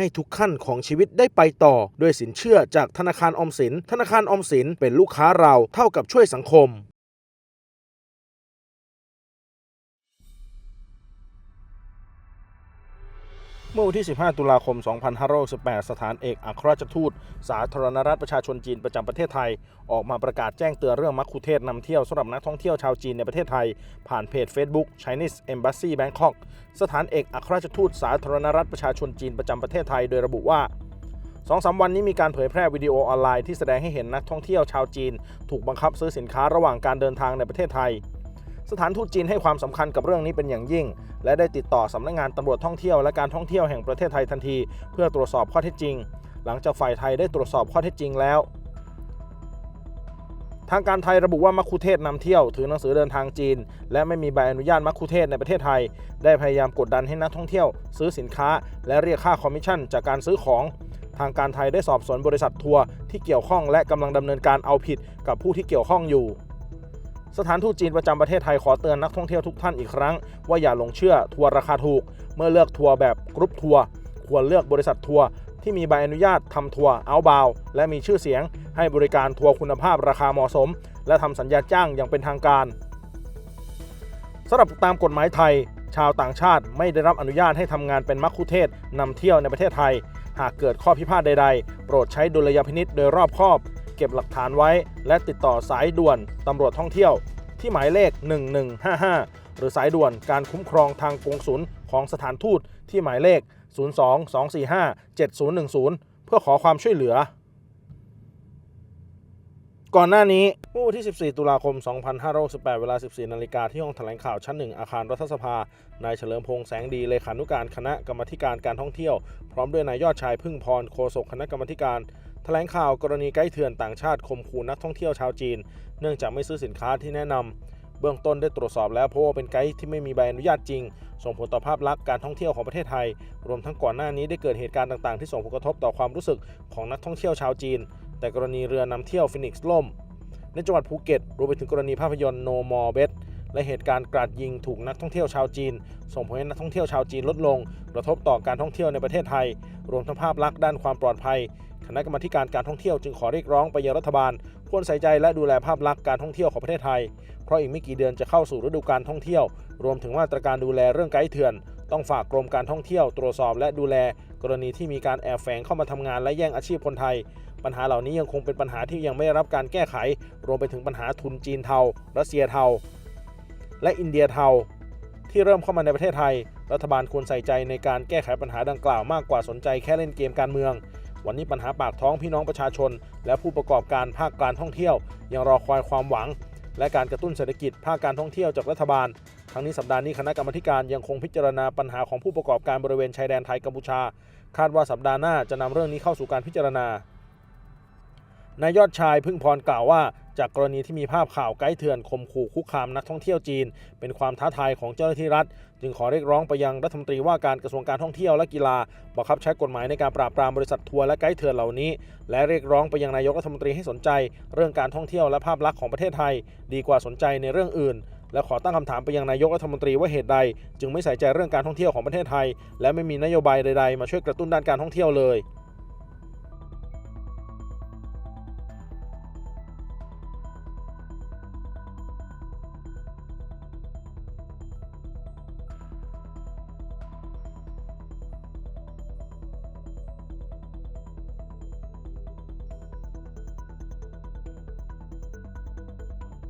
ให้ทุกขั้นของชีวิตได้ไปต่อ ด้วยสินเชื่อจากธนาคารออมสิน ธนาคารออมสินเป็นลูกค้าเราเท่ากับช่วยสังคม เมื่อวันที่ 15 ตุลาคม 2568 สถานเอกอัครราชทูต สาธารณรัฐประชาชนจีนประจำประเทศไทย ออกมาประกาศแจ้งเตือนเรื่องมักคุเทศนำเที่ยวสำหรับนักท่องเที่ยวชาวจีนในประเทศไทย ผ่านเพจ Facebook Chinese Embassy Bangkok สถานเอกอัครราชทูต สาธารณรัฐประชาชนจีนประจำประเทศไทย โดยระบุว่าสองสาวันนี้มีการเผยแพร่วิดีโอออนไลน์ที่แสดงให้เห็นนักท่องเที่ยวชาวจีน ถูกบังคับซื้อสินค้าระหว่างการเดินทางในประเทศไทย สถานทูตจีนให้ความสำคัญกับเรื่องนี้เป็นอย่างยิ่ง และได้ติดต่อสำนักงานตำรวจท่องเที่ยวและการท่องเที่ยวแห่งประเทศไทยทันที เพื่อตรวจสอบข้อเท็จจริง หลังจากฝ่ายไทยได้ตรวจสอบข้อเท็จจริงแล้ว ทางการไทยระบุว่ามัคคุเทศก์นำเที่ยวถือหนังสือเดินทางจีน และไม่มีใบอนุญาตมัคคุเทศในประเทศไทย ได้พยายามกดดันให้นักท่องเที่ยว ซื้อสินค้า และเรียกค่าคอมมิชชั่น จากการซื้อของทางการไทยได้สอบสวนบริษัททัวร์ที่เกี่ยวข้องและกำลังดำเนินการเอาผิดกับผู้ที่เกี่ยวข้องอยู่ สถานทูตจีนประจำประเทศไทยขอเตือนนักท่องเที่ยวทุกท่านอีกครั้ง ว่าอย่าหลงเชื่อทัวร์ราคาถูก เมื่อเลือกทัวร์แบบกรุ๊ปทัวร์ควรเลือกบริษัททัวร์ที่มีใบอนุญาตทำทัวร์เอาบาวและมีชื่อเสียง ให้บริการทัวร์คุณภาพราคาเหมาะสม และทำสัญญาจ้างอย่างเป็นทางการสำหรับตามกฎหมายไทย ชาวต่างชาติไม่ได้รับอนุญาตให้ทำงานเป็นมัคคุเทศนำเที่ยวในประเทศไทย หากเกิดข้อพิพาทใด ๆ โปรดใช้ดุลยพินิษโดยรอบคอบ เก็บหลักฐานไว้ และติดต่อสายด่วนตำรวจท่องเที่ยว ที่หมายเลข 1155 หรือสายด่วนการคุ้มครองทางกงสุลของสถานทูตที่หมายเลข 022457010 เพื่อขอความช่วยเหลือ ก่อนหน้านี้เมื่อวันที่ 14 ตุลาคม 2568 เวลา 14 นาฬิกาที่ห้องแถลงข่าวชั้นหนึ่งอาคารรัฐสภา นายเฉลิมพงษ์แสงดี เลขานุการคณะกรรมการการท่องเที่ยว พร้อมด้วยนายยอดชายพึ่งพร โฆษกคณะกรรมการ แถลงข่าวกรณีไกด์เถื่อนต่างชาติข่มขู่นักท่องเที่ยวชาวจีน เนื่องจากไม่ซื้อสินค้าที่แนะนำเบื้องต้นได้ตรวจสอบแล้วเพราะว่าเป็นไกด์ที่ไม่มีใบอนุญาตจริง ส่งผลต่อภาพลักษณ์การท่องเที่ยวของประเทศไทย รวมทั้งก่อนหน้านี้ได้เกิดเหตุการณ์ต่างๆ ที่ส่งผลกระทบต่อความรู้สึกของนักท่องเที่ยวชาวจีน แต่กรณีเรือนำเที่ยวฟินิกส์ล่ม ในจังหวัดภูเก็ตรวมไปถึงกรณีภาพยนตร์ No More Bet และเหตุการณ์กราดยิงถูกนักท่องเที่ยวชาวจีน ส่งผลให้นักท่องเที่ยวชาวจีนลดลง กระทบต่อการท่องเที่ยวในประเทศไทย รวมทั้งภาพลักษณ์ด้านความปลอดภัย คณะกรรมาการการท่องเที่ยวจึงขอเรียกร้องไปยังรัฐบาลควรใส่ใจและดูแลภาพลักษณ์การท่องเที่ยวของประเทศไทย เพราะอีกไม่กี่เดือนจะเข้าสู่ฤดูการท่องเที่ยว รวมถึงมาตรการดูแลเรื่องไกด์เถื่อน ต้องฝากกรมการท่องเที่ยวตรวจสอบและดูแล กรณีที่มีการแอบแฝงเข้ามาทำงานและแย่งอาชีพคนไทย ปัญหาเหล่านี้ยังคงเป็นปัญหาที่ยังไม่ได้รับการแก้ไข รวมไปถึงปัญหาทุนจีนเทา รัสเซียเทา และอินเดียเทา ที่เริ่มเข้ามาในประเทศไทย รัฐบาลควรใส่ใจในการแก้ไขปัญหาดังกล่าวมากกว่าสนใจแค่เล่นเกมการเมือง วันนี้ปัญหาปากท้องพี่น้องประชาชน และผู้ประกอบการภาคการท่องเที่ยว ยังรอคอยความหวัง และการกระตุ้นเศรษฐกิจภาคการท่องเที่ยวจากรัฐบาล ทั้งนี้สัปดาห์นี้คณะกรรมการยังคงพิจารณาปัญหาของผู้ประกอบการบริเวณชายแดนไทยกัมพูชา คาดว่าสัปดาห์หน้าจะนำเรื่องนี้เข้าสู่การพิจารณานายยอดชายพึ่งพรกล่าวว่า จากกรณีที่มีภาพข่าวไกด์เถื่อนข่มขู่คุกคามนักท่องเที่ยวจีน เป็นความท้าทายของเจ้าหน้าที่รัฐ จึงขอเรียกร้องไปยังรัฐมนตรีว่าการกระทรวงการท่องเที่ยวและกีฬาบังคับใช้กฎหมายในการปราบปรามบริษัททัวร์และไกด์เถื่อนเหล่านี้ และเรียกร้องไปยังนายกรัฐมนตรีให้สนใจ เรื่องการท่องเที่ยวและภาพลักษณ์ของประเทศไทย ดีกว่าสนใจในเรื่องอื่นและขอตั้งคำถามไปยังนายกรัฐมนตรีว่าเหตุใด จึงไม่ใส่ใจเรื่องการท่องเที่ยวของประเทศไทย และไม่มีนโยบายใดๆ มาช่วยกระตุ้นด้านการท่องเที่ยวเลย